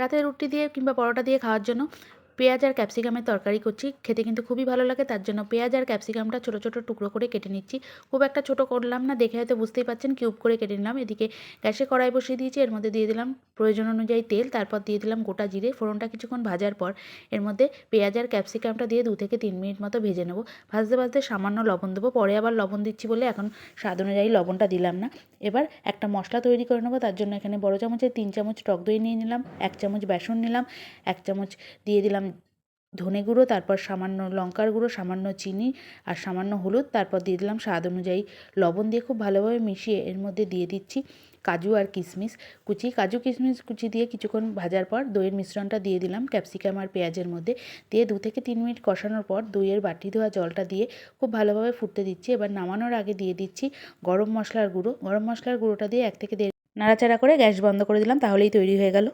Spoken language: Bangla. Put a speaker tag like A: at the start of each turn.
A: রাতে রুটি দিয়ে কিংবা পরোটা দিয়ে খাওয়ার জন্য পেঁয়াজ আর ক্যাপসিকামের তরকারি করছি, খেতে কিন্তু খুবই ভালো লাগে, তার জন্য পেঁয়াজ আর ক্যাপসিকামটা ছোটো ছোটো টুকরো করে কেটে নিচ্ছি। খুব একটা ছোটো করলাম না, দেখে হয়তো বুঝতেই পারছেন, কিউব করে কেটে নিলাম, এদিকে গ্যাসে কড়াই বসিয়ে দিয়েছি, এর মধ্যে দিয়ে দিলাম প্রয়োজন অনুযায়ী তেল, তারপর দিয়ে দিলাম গোটা জিরে, ফোড়নটা কিছুক্ষণ ভাজার পর এর মধ্যে পেঁয়াজ আর ক্যাপসিকামটা দিয়ে দু থেকে তিন মিনিট মতো ভেজে নেব। ভাজতে ভাজতে সামান্য লবণ দেবো, পরে আবার লবণ দিচ্ছি বলে এখন স্বাদ অনুযায়ী লবণটা দিলাম না। এবার একটা মশলা তৈরি করে নেব, তার জন্য এখানে বড় চামচের তিন চামচ টক দই নিয়ে নিলাম, এক চামচ বেসন নিলাম, এক চামচ দিয়ে দিলাম ধনে গুঁড়ো, তারপর সামান্য লঙ্কার গুঁড়ো, সামান্য চিনি আর সামান্য হলুদ, তারপর দিয়ে দিলাম স্বাদ অনুযায়ী লবণ দিয়ে খুব ভালোভাবে মিশিয়ে এর মধ্যে দিয়ে দিচ্ছি কাজু আর কিশমিশ কুচি। কাজু, কিশমিশ কুচি দিয়ে কিছুক্ষণ ভাজার পর দইয়ের মিশ্রণটা দিয়ে দিলাম ক্যাপসিকাম আর পেঁয়াজের মধ্যে। দিয়ে দু থেকে তিন মিনিট কষানোর পর দইয়ের বাটি ধোয়া জলটা দিয়ে খুব ভালোভাবে ফুটতে দিচ্ছি। এবার নামানোর আগে দিয়ে দিচ্ছি গরম মশলার গুঁড়ো। গরম মশলার গুঁড়োটা দিয়ে এক থেকে দেড় নাড়াচাড়া করে গ্যাস বন্ধ করে দিলাম, তাহলেই তৈরি হয়ে গেল।